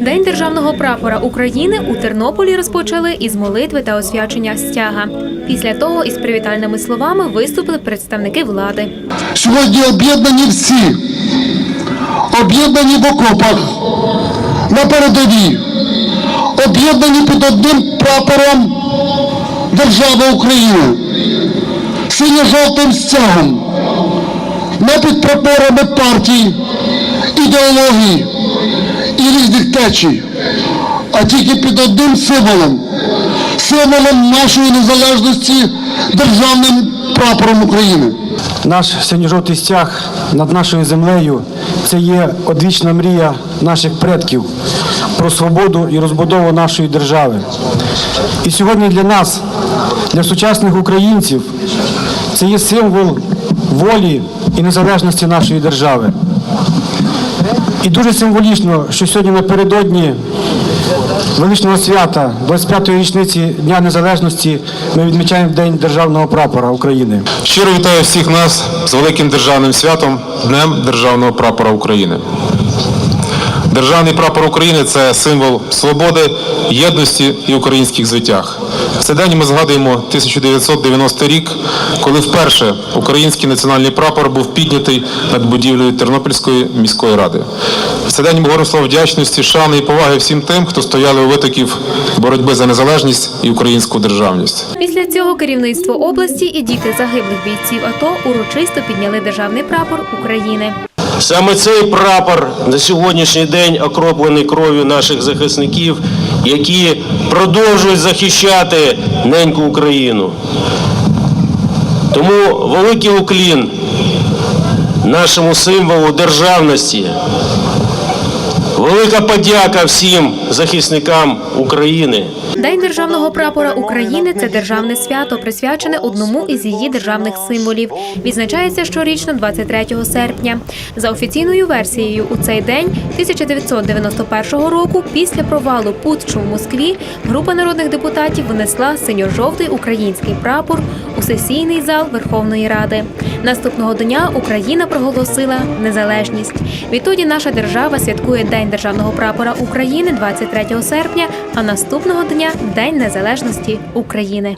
День державного прапора України у Тернополі розпочали із молитви та освячення стяга. Після того із привітальними словами виступили представники влади. Сьогодні об'єднані всі, об'єднані в окопах, на передовій, об'єднані під одним прапором держави України, синьо-жовтим стягом, не під прапорами партій, ідеологій і різних течій, а тільки під одним символом, символом нашої незалежності державним прапором України. Наш синьо-жовтий стяг над нашою землею це є одвічна мрія наших предків про свободу і розбудову нашої держави. І сьогодні для нас, для сучасних українців, це є символ волі і незалежності нашої держави. І дуже символічно, що сьогодні напередодні величного свята, 25-ї річниці Дня Незалежності, ми відмічаємо День державного прапора України. Щиро вітаю всіх нас з великим державним святом Днем Державного прапора України. Державний прапор України це символ свободи, єдності і українських звитяг. В цей день ми згадуємо 1990 рік, коли вперше український національний прапор був піднятий над будівлею Тернопільської міської ради. В цей день ми говоримо слово вдячності, шани і поваги всім тим, хто стояли у витоків боротьби за незалежність і українську державність. Після цього керівництво області і діти загиблих бійців АТО урочисто підняли державний прапор України. Саме цей прапор на сьогоднішній день окроплений кров'ю наших захисників, які продовжують захищати неньку Україну. Тому великий уклін нашому символу державності. Велика подяка всім захисникам України. День державного прапора України це державне свято, присвячене одному із її державних символів. Відзначається щорічно 23 серпня. За офіційною версією, у цей день 1991 року, після провалу путчу в Москві, група народних депутатів внесла синьо-жовтий український прапор у сесійний зал Верховної Ради. Наступного дня Україна проголосила незалежність. Відтоді наша держава святкує День державного прапора України 23 серпня, а наступного дня День Незалежності України.